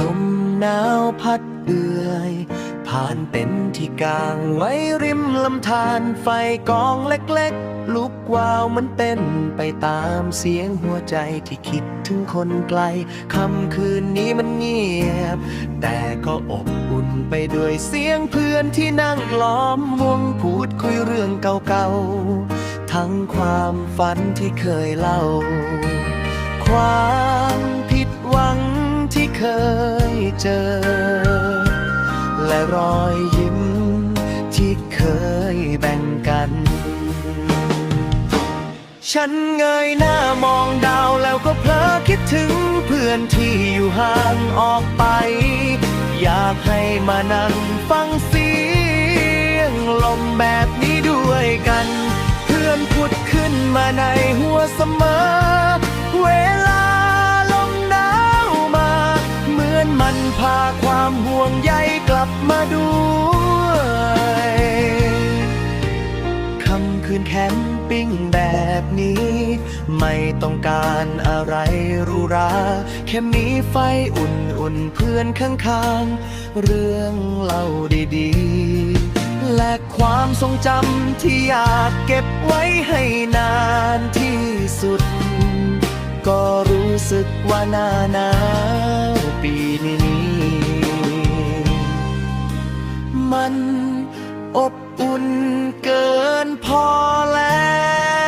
ลมหนาวพัดเอื่อย ผ่านเต็นที่กลางไว้ริมลำธารไฟกองเล็กๆ ลุกวาวมันเต้นไปตามเสียงหัวใจที่คิดถึงคนไกลคำคืนนี้มันเงียบ แต่ก็อบอุ่นไปด้วยเสียงเพื่อนที่นั่งล้อมวงพูดคุยเรื่องเก่าๆ ทั้งความฝันที่เคยเล่า ความ เคยเจอ และรอยยิ้มที่เคยแบ่งกัน ฉันเงยหน้ามองดาวแล้วก็เพลอคิดถึงเพื่อนที่อยู่ห่างออกไป อยากให้มานั่งฟังเสียงลมแบบนี้ด้วยกัน เพื่อนพุดขึ้นมาในหัวเสมอ พาความห่วงใยกลับมาด้วยคำคืนแคมปิ้งแบบนี้ ไม่ต้องการอะไรรูราแค่มีไฟอุ่นๆเพื่อนข้างๆ เรื่องเล่าดีๆ และความทรงจำที่อยากเก็บไว้ให้นานที่สุด ก็รู้สึกว่านานา มันอบอุ่นเกินพอแล้ว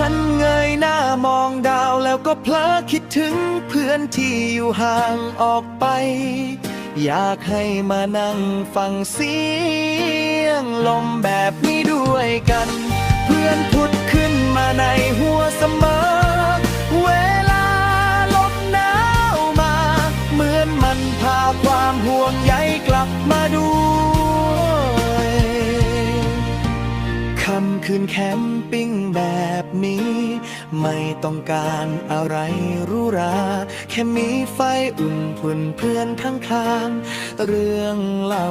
ฉันเงยหน้ามองดาวแล้วก็เพลอคิดถึงเพื่อนที่อยู่ห่างออกไป อยากให้มานั่งฟังเสียงลมแบบนี้ด้วยกัน เพื่อนพุดขึ้นมาในหัวเสมอ เวลาลมหนาวมา เหมือนมันพาความห่วงใยกลับมาด้ ค่ำคืนแคมปิ้งแบบนี้ ไม่ต้องการอะไรรู้ราแค่มีไฟอุ่นพุ่นเพื่อนข้างๆเรื่องเล่า